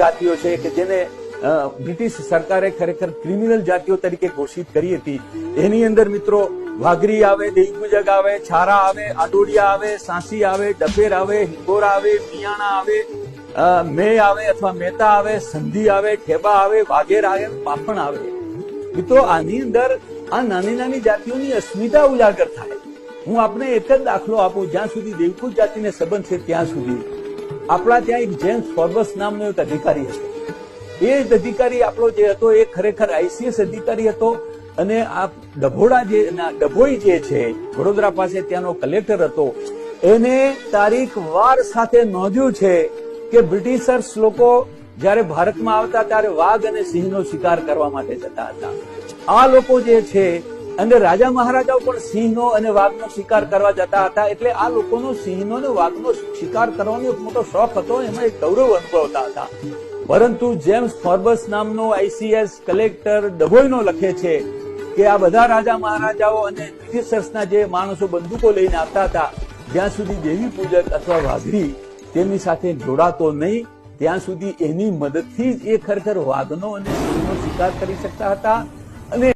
જાતિઓ છે કે જેને બ્રિટિશ સરકારે ખરેખર ક્રિમિનલ જાતિઓ તરીકે ઘોષિત કરી હતી. એની અંદર મિત્રો વાઘરી આવે દેગુજગ આવે, છારા આવે, આડોડિયા આવે, સાંસી આવે, ડફેર આવે, હિંગોરા આવે, મિયાણા આવે મે આવે અથવા મહેતા આવે, સંધિ આવે, ઠેબા આવે, વાઘેર આવે, પાપણ આવે. મિત્રો આની અંદર આ નાની નાની જાતિઓની અસ્મિતા ઉજાગર થાય. હું આપને એક જ દાખલો આપું, જ્યાં સુધી દેવકુજ જાતિને સંબંધ છે ત્યાં સુધી. આપણા ત્યાં એક જેમ્સ ફોર્બસ નામનો એક અધિકારી હતો. એ જ અધિકારી આપણો જે હતો, એ ખરેખર આઈસીએસ અધિકારી હતો અને આ ડભોડા જે ડભોઈ જે છે, વડોદરા પાસે ત્યાંનો કલેક્ટર હતો, એને તારીખ વાર સાથે નોંધ્યું છે કે બ્રિટિશર્સ લોકો જ્યારે ભારતમાં આવતા ત્યારે વાઘ અને સિંહનો શિકાર કરવા માટે જતા હતા. આ લોકો જે છે અને રાજા મહારાજાઓ પણ સિંહનો અને વાઘનો શિકાર કરવા જતા હતા. એટલે આ લોકોનો સિંહનો અને વાઘનો શિકાર કરવાનો એક મોટો શોખ હતો, એમાં એક ગૌરવ અનુભવતા હતા. પરંતુ જેમ્સ ફોર્બસ નામનો આઈસીએસ કલેક્ટર ડભોઈનો લખે છે કે આ બધા રાજા મહારાજાઓ અને બ્રિટિશર્સના જે માણસો બંદૂકો લઈને આવતા હતા, જ્યાં સુધી દેવી પૂજક અથવા વાઘરી તેમની સાથે જોડાતો નહીં, ત્યાં સુધી એની મદદથી જ એ ખરેખર વાઘનો અને સિંહનો શિકાર કરી શકતા હતા. અને